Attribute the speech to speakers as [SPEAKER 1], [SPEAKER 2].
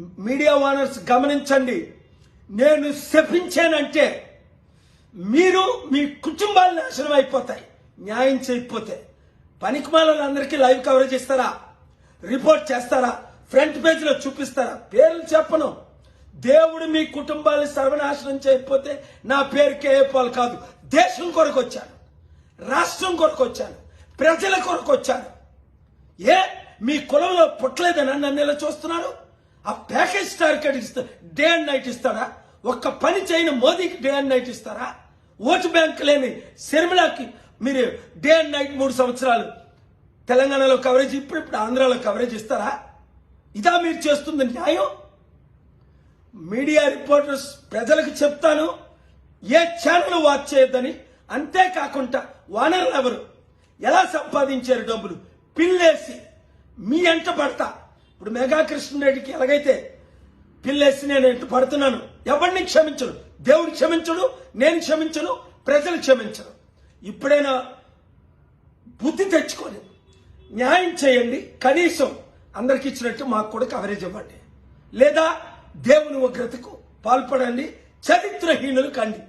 [SPEAKER 1] Media owners గమనించండి. నేను శపించానంటే మీరు మీ కుటుంబాలు నాశనం అయిపోతాయి న్యాయం చేయకపోతే. పనికిమాలందరికీ లైవ్ కవరేజ్ ఇస్తారా? రిపోర్ట్ చేస్తారా? ఫ్రంట్ పేజ్లో చూపిస్తారా? పేర్లు చెప్పను. దేవుడు మీ కుటుంబాన్ని సర్వనాశనం చేయకపోతే నా పేరు కేఏపాల్ కాదు. దేశం కొరకు వచ్చాను రాష్ట్రం కొరకు వచ్చాను ప్రజల కొరకు వచ్చాను ఏ? మీ కులంలో పుట్టలేదని నన్ను ఇలా చూస్తున్నారు? ఆ ప్యాకేజ్ టార్గెట్ ఇస్తా డే అండ్ నైట్ ఇస్తారా? ఒక్క పని చేయని మోదీకి డే అండ్ నైట్ ఇస్తారా? ఓటు బ్యాంక్ లేని శర్మిలాకి మీరు డే అండ్ నైట్ మూడు సంవత్సరాలు తెలంగాణలో కవరేజ్ ఇప్పుడు ఇప్పుడు ఆంధ్రాలో కవరేజ్ ఇస్తారా? ఇదా మీరు చేస్తుంది న్యాయం? మీడియా రిపోర్టర్స్ ప్రజలకు చెప్తాను ఏ ఛానల్ వాచ్ చేయొద్దని అంతేకాకుండా వానర్లు ఎవరు? ఎలా సంపాదించారు డబ్బులు? పిల్లేసి మీ ఎంట పడతా. ఇప్పుడు మెగా కృష్ణరెడ్డికి ఎలాగైతే పిల్లేసి నేను ఎంట పడుతున్నాను ఎవరిని క్షమించను? దేవుడు క్షమించడు నేను క్షమించను ప్రజలు క్షమించరు. ఇప్పుడైనా బుద్ధి తెచ్చుకొని న్యాయం చేయండి కనీసం అందరికి ఇచ్చినట్టు మాకు కూడా కవరేజ్ ఇవ్వండి. లేదా దేవుని ఉగ్రతకు పాల్పడండి చరిత్రహీనులు కండి.